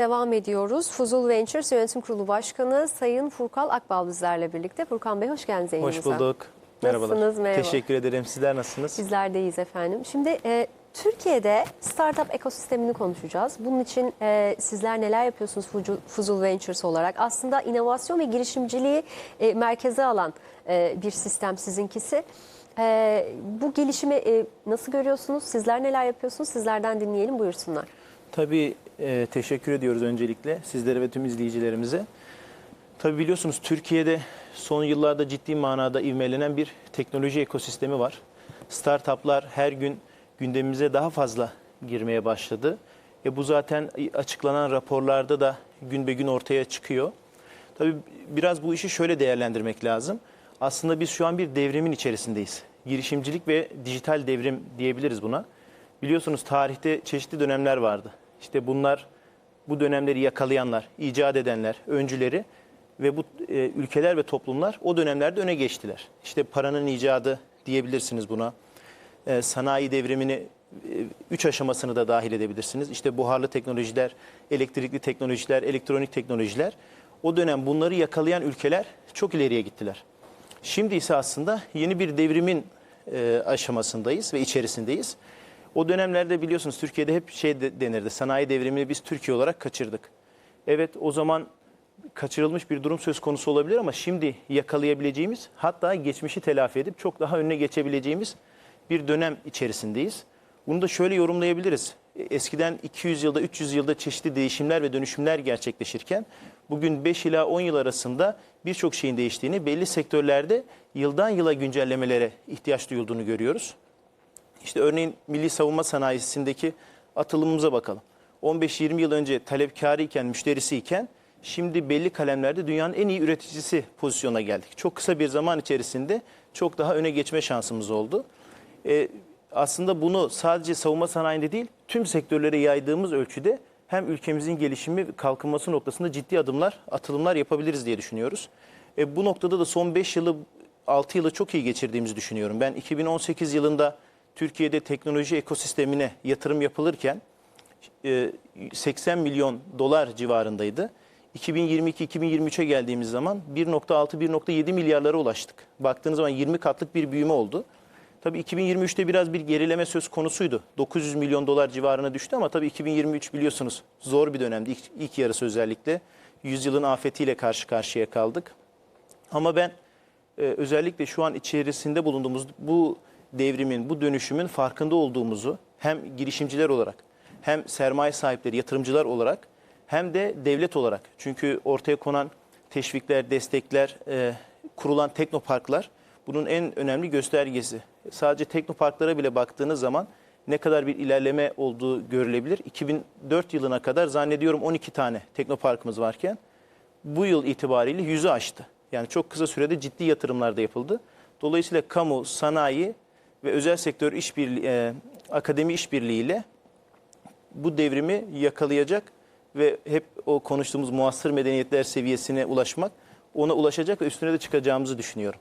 Devam ediyoruz. Fuzul Ventures Yönetim Kurulu Başkanı Sayın Furkan Akbal bizlerle birlikte. Furkan Bey hoş geldiniz yayınımıza. Hoş bulduk. Merhabalar. Nasılsınız? Merhaba. Teşekkür ederim. Sizler nasılsınız? Bizler deyiz efendim. Şimdi e, Türkiye'de startup ekosistemini konuşacağız. Bunun için e, sizler neler yapıyorsunuz Fuzu- Fuzul Ventures olarak? Aslında inovasyon ve girişimciliği e, merkeze alan e, bir sistem sizinkisi. E, bu gelişimi e, nasıl görüyorsunuz? Sizler neler yapıyorsunuz? Sizlerden dinleyelim buyursunlar. Tabii e, teşekkür ediyoruz öncelikle sizlere ve tüm izleyicilerimize. Tabii biliyorsunuz Türkiye'de son yıllarda ciddi manada ivmelenen bir teknoloji ekosistemi var. Startuplar her gün gündemimize daha fazla girmeye başladı. E bu zaten açıklanan raporlarda da gün be gün ortaya çıkıyor. Tabii biraz bu işi şöyle değerlendirmek lazım. Aslında biz şu an bir devrimin içerisindeyiz. Girişimcilik ve dijital devrim diyebiliriz buna. Biliyorsunuz tarihte çeşitli dönemler vardı. İşte bunlar bu dönemleri yakalayanlar, icat edenler, öncüleri ve bu e, ülkeler ve toplumlar o dönemlerde öne geçtiler. İşte paranın icadı diyebilirsiniz buna. E, sanayi devrimini e, üç aşamasını da dahil edebilirsiniz. İşte buharlı teknolojiler, elektrikli teknolojiler, elektronik teknolojiler. O dönem bunları yakalayan ülkeler çok ileriye gittiler. Şimdi ise aslında yeni bir devrimin e, aşamasındayız ve içerisindeyiz. O dönemlerde biliyorsunuz Türkiye'de hep şey de- denirdi. Sanayi devrimini biz Türkiye olarak kaçırdık. Evet o zaman kaçırılmış bir durum söz konusu olabilir ama şimdi yakalayabileceğimiz hatta geçmişi telafi edip çok daha önüne geçebileceğimiz bir dönem içerisindeyiz. Bunu da şöyle yorumlayabiliriz. Eskiden 200 yılda 300 yılda çeşitli değişimler ve dönüşümler gerçekleşirken bugün 5 ila 10 yıl arasında birçok şeyin değiştiğini, belli sektörlerde yıldan yıla güncellemelere ihtiyaç duyulduğunu görüyoruz. İşte örneğin milli savunma sanayisindeki atılımımıza bakalım. 15-20 yıl önce talepkarı iken, müşterisi iken şimdi belli kalemlerde dünyanın en iyi üreticisi pozisyona geldik. Çok kısa bir zaman içerisinde çok daha öne geçme şansımız oldu. Ee, aslında bunu sadece savunma sanayinde değil, tüm sektörlere yaydığımız ölçüde hem ülkemizin gelişimi kalkınması noktasında ciddi adımlar, atılımlar yapabiliriz diye düşünüyoruz. E, bu noktada da son 5 yılı, 6 yılı çok iyi geçirdiğimizi düşünüyorum. Ben 2018 yılında Türkiye'de teknoloji ekosistemine yatırım yapılırken e, 80 milyon dolar civarındaydı. 2022-2023'e geldiğimiz zaman 1.6-1.7 milyarlara ulaştık. Baktığınız zaman 20 katlık bir büyüme oldu. Tabii 2023'te biraz bir gerileme söz konusuydu. 900 milyon dolar civarına düştü ama tabii 2023 biliyorsunuz zor bir dönemdi. İlk, ilk yarısı özellikle. Yüzyılın afetiyle karşı karşıya kaldık. Ama ben e, özellikle şu an içerisinde bulunduğumuz bu devrimin, bu dönüşümün farkında olduğumuzu hem girişimciler olarak hem sermaye sahipleri, yatırımcılar olarak hem de devlet olarak. Çünkü ortaya konan teşvikler, destekler, e, kurulan teknoparklar bunun en önemli göstergesi. Sadece teknoparklara bile baktığınız zaman ne kadar bir ilerleme olduğu görülebilir. 2004 yılına kadar zannediyorum 12 tane teknoparkımız varken bu yıl itibariyle yüzü aştı. Yani çok kısa sürede ciddi yatırımlar da yapıldı. Dolayısıyla kamu, sanayi ve özel sektör işbirliği, e, akademi işbirliğiyle bu devrimi yakalayacak ve hep o konuştuğumuz muasır medeniyetler seviyesine ulaşmak, ona ulaşacak ve üstüne de çıkacağımızı düşünüyorum.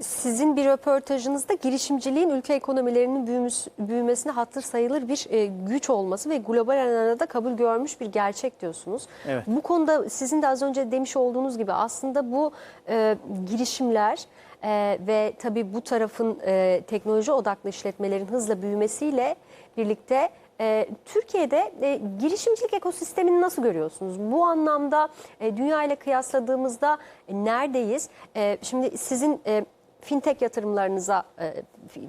Sizin bir röportajınızda girişimciliğin ülke ekonomilerinin büyümesine hatır sayılır bir e, güç olması ve global arenada kabul görmüş bir gerçek diyorsunuz. Evet. Bu konuda sizin de az önce demiş olduğunuz gibi aslında bu e, girişimler e, ve tabii bu tarafın e, teknoloji odaklı işletmelerin hızla büyümesiyle birlikte e, Türkiye'de e, girişimcilik ekosistemini nasıl görüyorsunuz? Bu anlamda e, dünya ile kıyasladığımızda e, neredeyiz? E, şimdi sizin e, fintech yatırımlarınıza, e,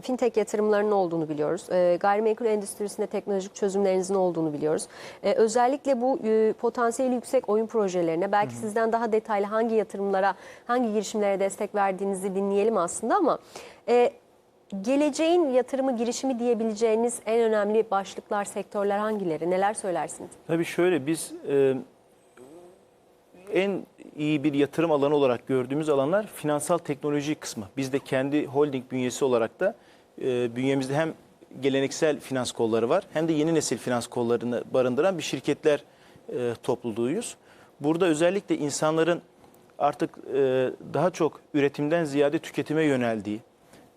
fintech yatırımlarının olduğunu biliyoruz. E, gayrimenkul endüstrisinde teknolojik çözümlerinizin olduğunu biliyoruz. E, özellikle bu e, potansiyeli yüksek oyun projelerine belki sizden daha detaylı hangi yatırımlara, hangi girişimlere destek verdiğinizi dinleyelim aslında ama e, geleceğin yatırımı girişimi diyebileceğiniz en önemli başlıklar, sektörler hangileri? Neler söylersiniz? Tabii şöyle biz e, en iyi bir yatırım alanı olarak gördüğümüz alanlar finansal teknoloji kısmı. Biz de kendi holding bünyesi olarak da e, bünyemizde hem geleneksel finans kolları var hem de yeni nesil finans kollarını barındıran bir şirketler e, topluluğuyuz. Burada özellikle insanların artık e, daha çok üretimden ziyade tüketime yöneldiği,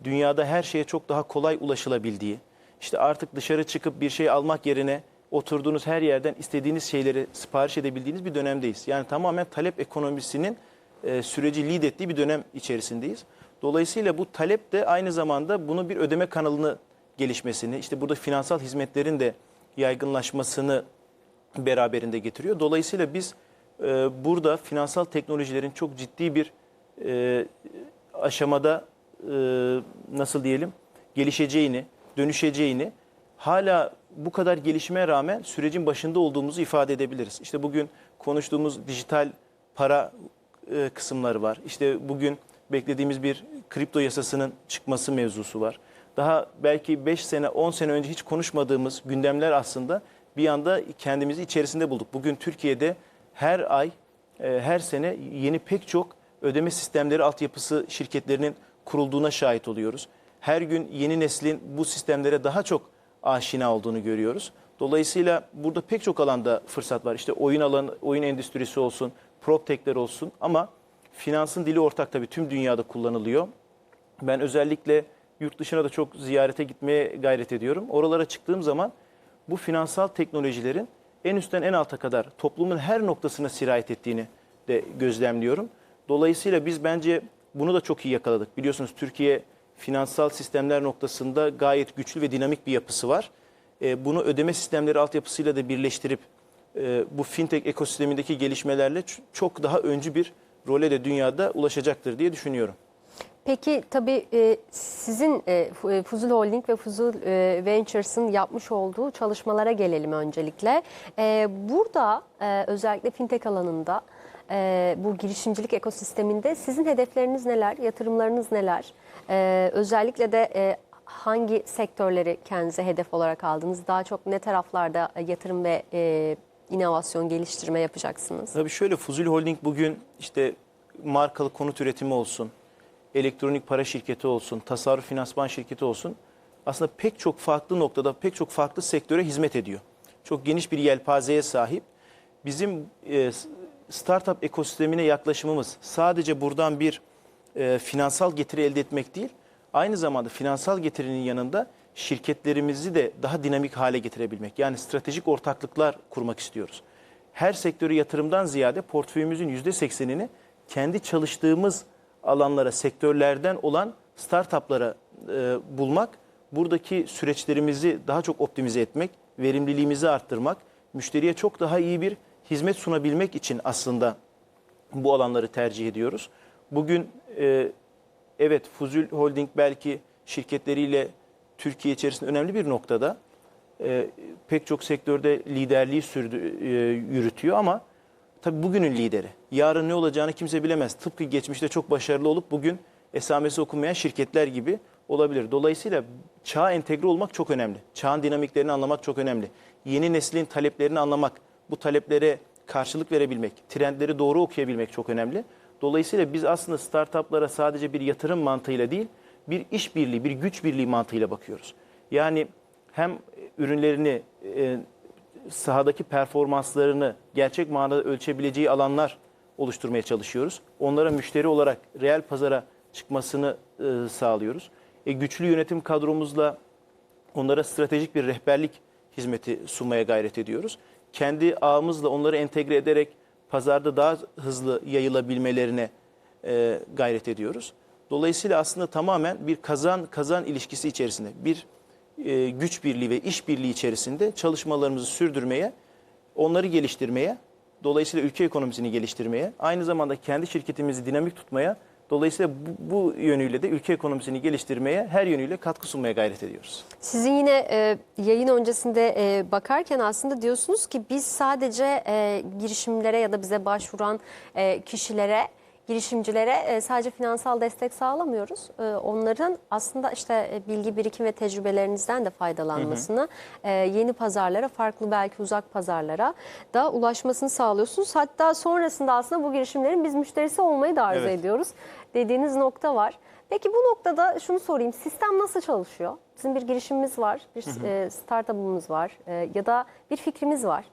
dünyada her şeye çok daha kolay ulaşılabildiği, işte artık dışarı çıkıp bir şey almak yerine oturduğunuz her yerden istediğiniz şeyleri sipariş edebildiğiniz bir dönemdeyiz. Yani tamamen talep ekonomisinin e, süreci lead ettiği bir dönem içerisindeyiz. Dolayısıyla bu talep de aynı zamanda bunu bir ödeme kanalını gelişmesini, işte burada finansal hizmetlerin de yaygınlaşmasını beraberinde getiriyor. Dolayısıyla biz e, burada finansal teknolojilerin çok ciddi bir e, aşamada e, nasıl diyelim gelişeceğini, dönüşeceğini hala bu kadar gelişmeye rağmen sürecin başında olduğumuzu ifade edebiliriz. İşte bugün konuştuğumuz dijital para e, kısımları var. İşte bugün beklediğimiz bir kripto yasasının çıkması mevzusu var. Daha belki 5 sene 10 sene önce hiç konuşmadığımız gündemler aslında bir anda kendimizi içerisinde bulduk. Bugün Türkiye'de her ay e, her sene yeni pek çok ödeme sistemleri altyapısı şirketlerinin kurulduğuna şahit oluyoruz. Her gün yeni neslin bu sistemlere daha çok aşina olduğunu görüyoruz. Dolayısıyla burada pek çok alanda fırsat var. İşte oyun alanı, oyun endüstrisi olsun, proptekler olsun ama finansın dili ortak tabii tüm dünyada kullanılıyor. Ben özellikle yurt dışına da çok ziyarete gitmeye gayret ediyorum. Oralara çıktığım zaman bu finansal teknolojilerin en üstten en alta kadar toplumun her noktasına sirayet ettiğini de gözlemliyorum. Dolayısıyla biz bence bunu da çok iyi yakaladık. Biliyorsunuz Türkiye finansal sistemler noktasında gayet güçlü ve dinamik bir yapısı var. E, bunu ödeme sistemleri altyapısıyla da birleştirip e, bu fintech ekosistemindeki gelişmelerle çok daha öncü bir role de dünyada ulaşacaktır diye düşünüyorum. Peki tabii e, sizin Fu- Fuzul Holding ve Fuzul Ventures'ın yapmış olduğu çalışmalara gelelim öncelikle. Burada özellikle fintech alanında e, bu girişimcilik ekosisteminde sizin hedefleriniz neler, yatırımlarınız neler? E, Özellikle de e, hangi sektörleri kendinize hedef olarak aldınız? Daha çok ne taraflarda yatırım ve e, inovasyon geliştirme yapacaksınız? Tabii şöyle Fuzuli Holding bugün işte markalı konut üretimi olsun, elektronik para şirketi olsun, tasarruf finansman şirketi olsun. Aslında pek çok farklı noktada, pek çok farklı sektöre hizmet ediyor. Çok geniş bir yelpazeye sahip. Bizim e, startup ekosistemine yaklaşımımız sadece buradan bir e, finansal getiri elde etmek değil, aynı zamanda finansal getirinin yanında şirketlerimizi de daha dinamik hale getirebilmek. Yani stratejik ortaklıklar kurmak istiyoruz. Her sektörü yatırımdan ziyade portföyümüzün %80'ini kendi çalıştığımız alanlara, sektörlerden olan startuplara e, bulmak, buradaki süreçlerimizi daha çok optimize etmek, verimliliğimizi arttırmak, müşteriye çok daha iyi bir hizmet sunabilmek için aslında bu alanları tercih ediyoruz. Bugün e, evet Fuzul Holding belki şirketleriyle Türkiye içerisinde önemli bir noktada e, pek çok sektörde liderliği sürdü, e, yürütüyor ama tabii bugünün lideri. Yarın ne olacağını kimse bilemez. Tıpkı geçmişte çok başarılı olup bugün esamesi okunmayan şirketler gibi olabilir. Dolayısıyla çağa entegre olmak çok önemli. Çağın dinamiklerini anlamak çok önemli. Yeni neslin taleplerini anlamak, bu taleplere karşılık verebilmek, trendleri doğru okuyabilmek çok önemli. Dolayısıyla biz aslında startuplara sadece bir yatırım mantığıyla değil, bir işbirliği, bir güç birliği mantığıyla bakıyoruz. Yani hem ürünlerini, e, sahadaki performanslarını gerçek manada ölçebileceği alanlar oluşturmaya çalışıyoruz. Onlara müşteri olarak reel pazara çıkmasını e, sağlıyoruz. E, güçlü yönetim kadromuzla onlara stratejik bir rehberlik hizmeti sunmaya gayret ediyoruz. Kendi ağımızla onları entegre ederek pazarda daha hızlı yayılabilmelerine e, gayret ediyoruz. Dolayısıyla aslında tamamen bir kazan kazan ilişkisi içerisinde bir e, güç birliği ve iş birliği içerisinde çalışmalarımızı sürdürmeye, onları geliştirmeye, dolayısıyla ülke ekonomisini geliştirmeye, aynı zamanda kendi şirketimizi dinamik tutmaya, dolayısıyla bu, bu yönüyle de ülke ekonomisini geliştirmeye, her yönüyle katkı sunmaya gayret ediyoruz. Sizin yine e, yayın öncesinde e, bakarken aslında diyorsunuz ki biz sadece e, girişimlere ya da bize başvuran e, kişilere, girişimcilere e, sadece finansal destek sağlamıyoruz. E, onların aslında işte e, bilgi birikim ve tecrübelerinizden de faydalanmasını, e, yeni pazarlara, farklı belki uzak pazarlara da ulaşmasını sağlıyorsunuz. Hatta sonrasında aslında bu girişimlerin biz müşterisi olmayı da arzu Evet. ediyoruz dediğiniz nokta var. Peki bu noktada şunu sorayım. Sistem nasıl çalışıyor? Bizim bir girişimimiz var, bir startup'ımız var ya da bir fikrimiz var.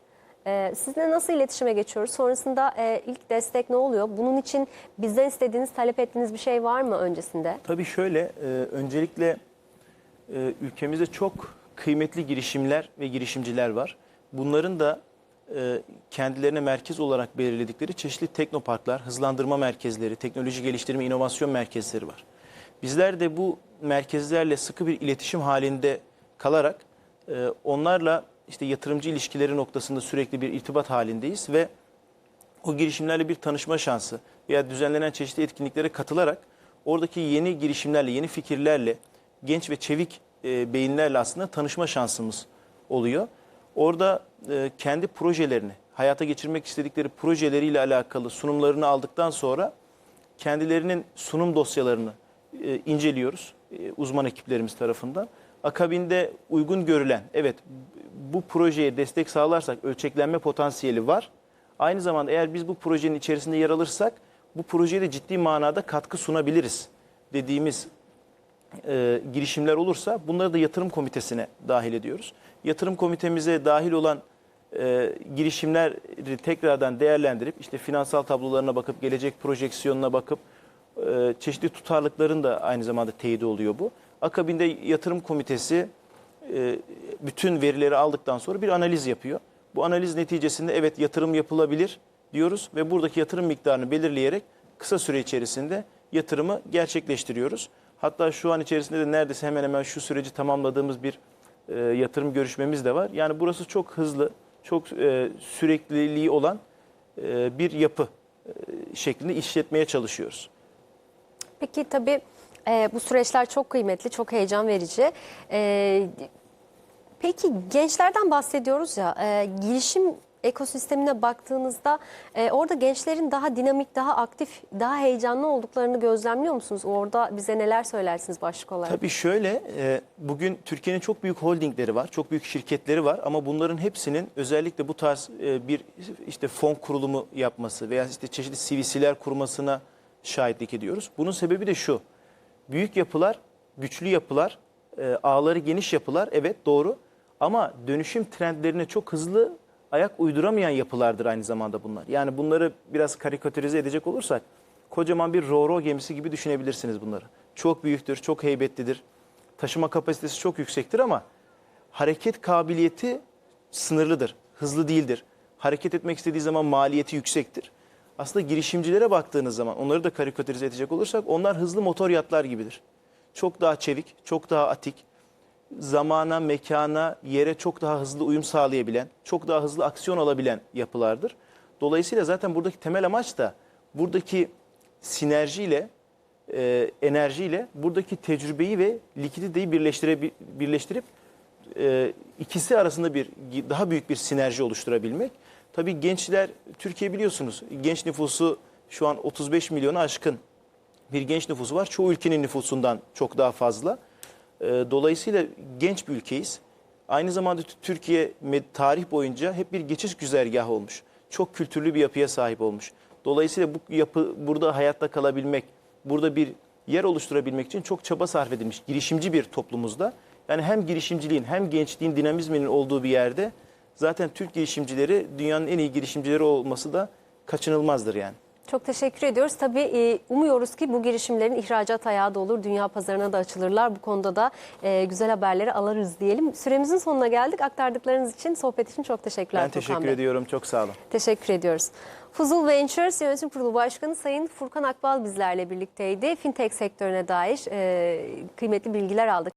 E, sizinle nasıl iletişime geçiyoruz? Sonrasında e, ilk destek ne oluyor? Bunun için bizden istediğiniz, talep ettiğiniz bir şey var mı öncesinde? Tabii şöyle, e, öncelikle e, ülkemizde çok kıymetli girişimler ve girişimciler var. bunların da e, kendilerine merkez olarak belirledikleri çeşitli teknoparklar, hızlandırma merkezleri, teknoloji geliştirme, inovasyon merkezleri var. Bizler de bu merkezlerle sıkı bir iletişim halinde kalarak e, onlarla işte yatırımcı ilişkileri noktasında sürekli bir irtibat halindeyiz ve o girişimlerle bir tanışma şansı veya düzenlenen çeşitli etkinliklere katılarak oradaki yeni girişimlerle, yeni fikirlerle, genç ve çevik e, beyinlerle aslında tanışma şansımız oluyor. Orada e, kendi projelerini, hayata geçirmek istedikleri projeleriyle alakalı sunumlarını aldıktan sonra kendilerinin sunum dosyalarını e, inceliyoruz uzman ekiplerimiz tarafından. Akabinde uygun görülen, evet bu projeye destek sağlarsak ölçeklenme potansiyeli var. Aynı zamanda eğer biz bu projenin içerisinde yer alırsak bu projeye de ciddi manada katkı sunabiliriz dediğimiz e, girişimler olursa bunları da yatırım komitesine dahil ediyoruz. Yatırım komitemize dahil olan e, girişimleri tekrardan değerlendirip işte finansal tablolarına bakıp gelecek projeksiyonuna bakıp e, çeşitli tutarlıkların da aynı zamanda teyidi oluyor bu. Akabinde yatırım komitesi e, bütün verileri aldıktan sonra bir analiz yapıyor. Bu analiz neticesinde evet yatırım yapılabilir diyoruz ve buradaki yatırım miktarını belirleyerek kısa süre içerisinde yatırımı gerçekleştiriyoruz. Hatta şu an içerisinde de neredeyse hemen hemen şu süreci tamamladığımız bir e, yatırım görüşmemiz de var. Yani burası çok hızlı, çok e, sürekliliği olan e, bir yapı e, şeklinde işletmeye çalışıyoruz. Peki tabii e, bu süreçler çok kıymetli, çok heyecan verici. E, peki gençlerden bahsediyoruz ya, e, girişim ekosistemine baktığınızda e, orada gençlerin daha dinamik, daha aktif, daha heyecanlı olduklarını gözlemliyor musunuz? Orada bize neler söylersiniz başlık olarak? Tabii şöyle, e, bugün Türkiye'nin çok büyük holdingleri var, çok büyük şirketleri var ama bunların hepsinin özellikle bu tarz e, bir işte fon kurulumu yapması veya işte çeşitli CVC'ler kurmasına şahitlik ediyoruz. Bunun sebebi de şu, büyük yapılar, güçlü yapılar, e, ağları geniş yapılar evet doğru ama dönüşüm trendlerine çok hızlı ayak uyduramayan yapılardır aynı zamanda bunlar. Yani bunları biraz karikatürize edecek olursak kocaman bir ro gemisi gibi düşünebilirsiniz bunları. Çok büyüktür, çok heybetlidir. Taşıma kapasitesi çok yüksektir ama hareket kabiliyeti sınırlıdır. Hızlı değildir. Hareket etmek istediği zaman maliyeti yüksektir. Aslında girişimcilere baktığınız zaman onları da karikatürize edecek olursak onlar hızlı motor yatlar gibidir. Çok daha çevik, çok daha atik, zamana, mekana, yere çok daha hızlı uyum sağlayabilen, çok daha hızlı aksiyon alabilen yapılardır. Dolayısıyla zaten buradaki temel amaç da buradaki sinerjiyle, e, enerjiyle buradaki tecrübeyi ve likiditeyi birleştirip e, ikisi arasında bir daha büyük bir sinerji oluşturabilmek. Tabii gençler, Türkiye biliyorsunuz genç nüfusu şu an 35 milyonu aşkın bir genç nüfusu var. Çoğu ülkenin nüfusundan çok daha fazla. E, Dolayısıyla genç bir ülkeyiz. Aynı zamanda Türkiye tarih boyunca hep bir geçiş güzergahı olmuş. Çok kültürlü bir yapıya sahip olmuş. Dolayısıyla bu yapı burada hayatta kalabilmek, burada bir yer oluşturabilmek için çok çaba sarf edilmiş girişimci bir toplumuzda. Yani hem girişimciliğin hem gençliğin dinamizminin olduğu bir yerde zaten Türk girişimcileri dünyanın en iyi girişimcileri olması da kaçınılmazdır yani. Çok teşekkür ediyoruz. Tabii e, umuyoruz ki bu girişimlerin ihracat ayağı da olur, dünya pazarına da açılırlar. Bu konuda da e, güzel haberleri alırız diyelim. Süremizin sonuna geldik. Aktardıklarınız için, sohbet için çok teşekkürler Ben teşekkür Bey. ediyorum. Çok sağ olun. Teşekkür ediyoruz. Fuzul Ventures Yönetim Kurulu Başkanı Sayın Furkan Akbal bizlerle birlikteydi. Fintech sektörüne dair e, kıymetli bilgiler aldık.